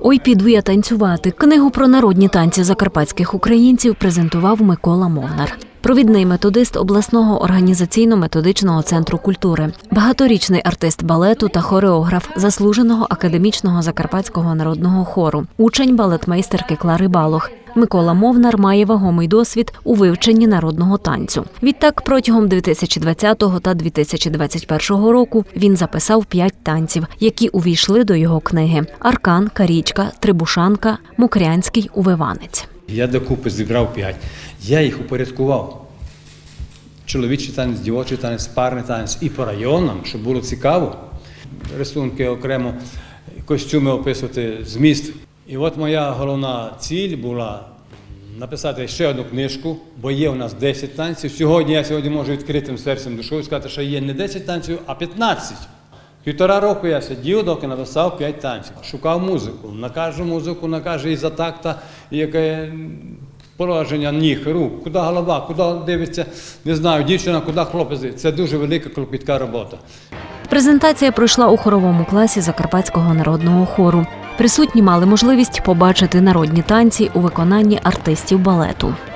Ой, піду я танцювати. Книгу про народні танці закарпатських українців презентував Микола Мовнар. Провідний методист обласного організаційно-методичного центру культури, багаторічний артист балету та хореограф заслуженого академічного закарпатського народного хору, учень балетмейстерки Клари Балох. Микола Мовнар має вагомий досвід у вивченні народного танцю. Відтак, протягом 2020 та 2021 року він записав п'ять танців, які увійшли до його книги: Аркан, Карічка, Трибушанка, Мукрянський, Увиванець. Я докупи зібрав п'ять. Я їх упорядкував. Чоловічий танець, дівочий танець, парний танець і по районам, щоб було цікаво. Рисунки окремо, костюми описувати, зміст. І от моя головна ціль була написати ще одну книжку, бо є у нас 10 танців. Сьогодні я сьогодні можу відкритим серцем душою сказати, що є не 10 танців, а 15. Півтора року я сидів, доки написав 5 танців. Шукав музику. На кожну музику, на кожен із такта, яке положення ніг, рук, куди голова, куди дивиться, не знаю, дівчина, куди хлопець. Це дуже велика клопітка робота. Презентація пройшла у хоровому класі Закарпатського народного хору. Присутні мали можливість побачити народні танці у виконанні артистів балету. –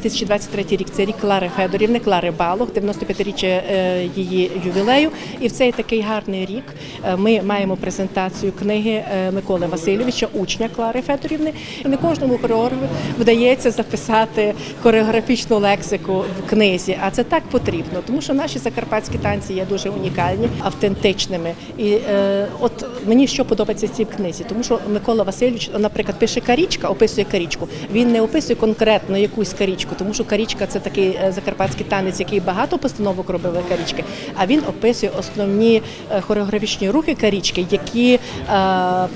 2023 рік це рік Клари Федорівни, Клари Балох, 95-річчя е, її ювілею. І в цей такий гарний рік е, ми маємо презентацію книги е, Миколи Васильовича, учня Клари Федорівни. І не кожному хореографу вдається записати хореографічну лексику в книзі, а це так потрібно, тому що наші закарпатські танці є дуже унікальні, автентичними. І е, от мені що подобається в цій книзі, тому що Микола Васильович, наприклад, пише карічка, описує карічку. Він не описує конкретно якусь карічку, тому що карічка це такий е, закарпатський танець, який багато постановок робили карічки. А він описує основні е, хореографічні рухи карічки, які е,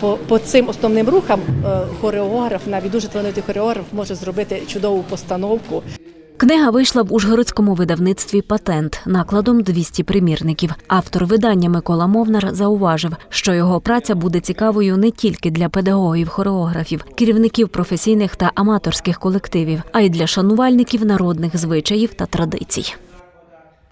по, по цим основним рухам хореограф, навіть дуже талановитий хореограф, може зробити чудову постановку. Книга вийшла в Ужгородському видавництві Патент накладом 200 примірників. Автор видання Микола Мовнар зауважив, що його праця буде цікавою не тільки для педагогів, хореографів, керівників професійних та аматорських колективів, а й для шанувальників народних звичаїв та традицій.